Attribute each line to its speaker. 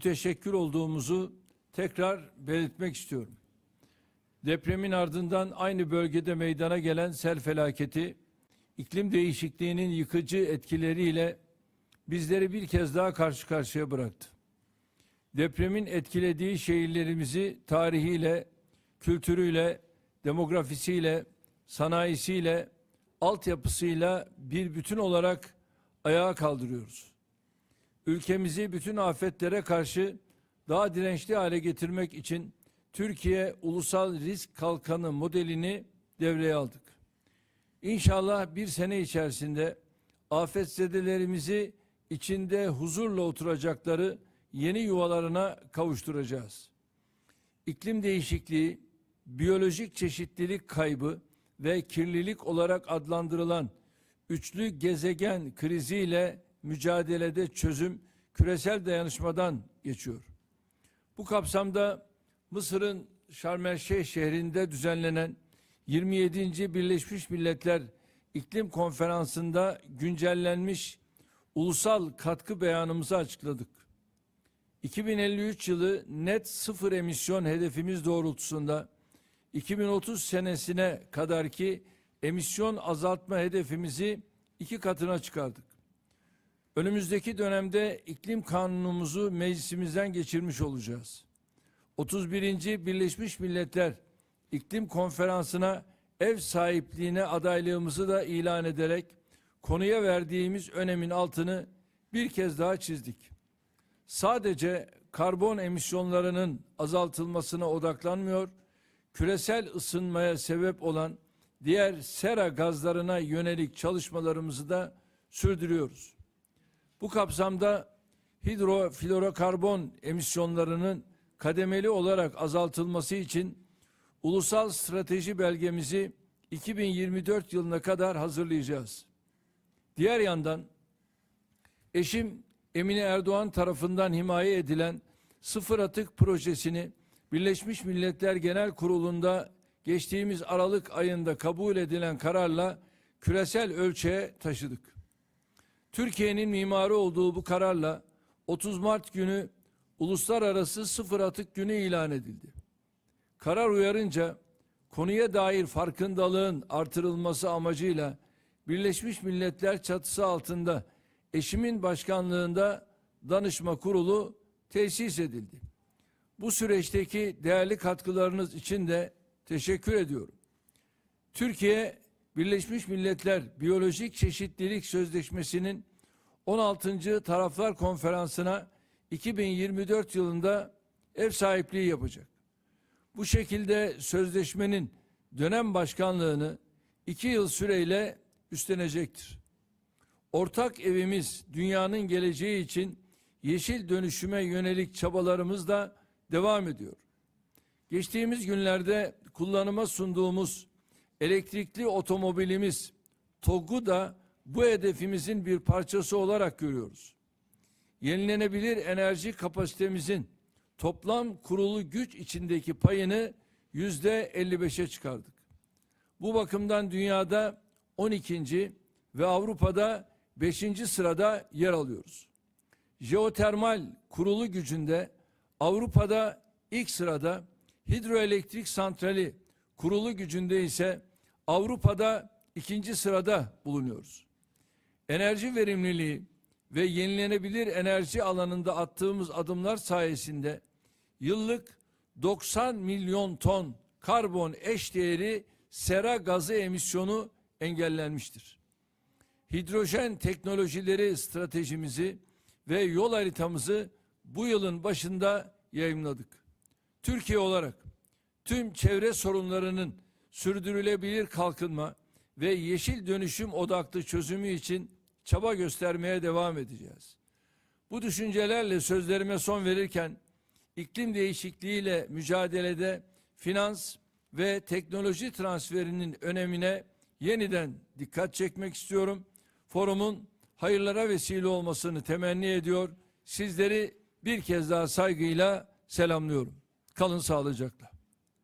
Speaker 1: müteşekkir olduğumuzu tekrar belirtmek istiyorum. Depremin ardından aynı bölgede meydana gelen sel felaketi, iklim değişikliğinin yıkıcı etkileriyle bizleri bir kez daha karşı karşıya bıraktı. Depremin etkilediği şehirlerimizi tarihiyle, kültürüyle, demografisiyle, sanayisiyle, altyapısıyla bir bütün olarak ayağa kaldırıyoruz. Ülkemizi bütün afetlere karşı daha dirençli hale getirmek için Türkiye Ulusal Risk Kalkanı modelini devreye aldık. İnşallah bir sene içerisinde afetzedelerimizi içinde huzurla oturacakları yeni yuvalarına kavuşturacağız. İklim değişikliği, biyolojik çeşitlilik kaybı ve kirlilik olarak adlandırılan üçlü gezegen kriziyle mücadelede çözüm küresel dayanışmadan geçiyor. Bu kapsamda Mısır'ın Şarm El Şeyh şehrinde düzenlenen 27. Birleşmiş Milletler İklim Konferansı'nda güncellenmiş ulusal katkı beyanımızı açıkladık. 2053 yılı net sıfır emisyon hedefimiz doğrultusunda 2030 senesine kadarki emisyon azaltma hedefimizi iki katına çıkardık. Önümüzdeki dönemde iklim kanunumuzu meclisimizden geçirmiş olacağız. 31. Birleşmiş Milletler İklim Konferansı'na ev sahipliğine adaylığımızı da ilan ederek konuya verdiğimiz önemin altını bir kez daha çizdik. Sadece karbon emisyonlarının azaltılmasına odaklanmıyor, küresel ısınmaya sebep olan diğer sera gazlarına yönelik çalışmalarımızı da sürdürüyoruz. Bu kapsamda hidroflorokarbon emisyonlarının kademeli olarak azaltılması için ulusal strateji belgemizi 2024 yılına kadar hazırlayacağız. Diğer yandan eşim Emine Erdoğan tarafından himaye edilen sıfır atık projesini Birleşmiş Milletler Genel Kurulu'nda geçtiğimiz Aralık ayında kabul edilen kararla küresel ölçeğe taşıdık. Türkiye'nin mimarı olduğu bu kararla 30 Mart günü Uluslararası Sıfır Atık Günü ilan edildi. Karar uyarınca konuya dair farkındalığın artırılması amacıyla Birleşmiş Milletler çatısı altında eşimin başkanlığında danışma kurulu tesis edildi. Bu süreçteki değerli katkılarınız için de teşekkür ediyorum. Türkiye Birleşmiş Milletler Biyolojik Çeşitlilik Sözleşmesi'nin 16. Taraflar Konferansı'na 2024 yılında ev sahipliği yapacak. Bu şekilde sözleşmenin dönem başkanlığını iki yıl süreyle üstlenecektir. Ortak evimiz dünyanın geleceği için yeşil dönüşüme yönelik çabalarımız da devam ediyor. Geçtiğimiz günlerde kullanıma sunduğumuz elektrikli otomobilimiz TOG'u da bu hedefimizin bir parçası olarak görüyoruz. Yenilenebilir enerji kapasitemizin toplam kurulu güç içindeki payını yüzde 55'e çıkardık. Bu bakımdan dünyada 12. ve Avrupa'da 5. sırada yer alıyoruz. Jeotermal kurulu gücünde Avrupa'da ilk sırada, hidroelektrik santrali kurulu gücünde ise Avrupa'da ikinci sırada bulunuyoruz. Enerji verimliliği ve yenilenebilir enerji alanında attığımız adımlar sayesinde yıllık 90 milyon ton karbon eş değeri sera gazı emisyonu engellenmiştir. Hidrojen teknolojileri stratejimizi ve yol haritamızı bu yılın başında yayınladık. Türkiye olarak tüm çevre sorunlarının sürdürülebilir kalkınma ve yeşil dönüşüm odaklı çözümü için çaba göstermeye devam edeceğiz. Bu düşüncelerle sözlerime son verirken iklim değişikliğiyle mücadelede finans ve teknoloji transferinin önemine yeniden dikkat çekmek istiyorum. Forumun hayırlara vesile olmasını temenni ediyor. Sizleri bir kez daha saygıyla selamlıyorum. Kalın sağlıcakla.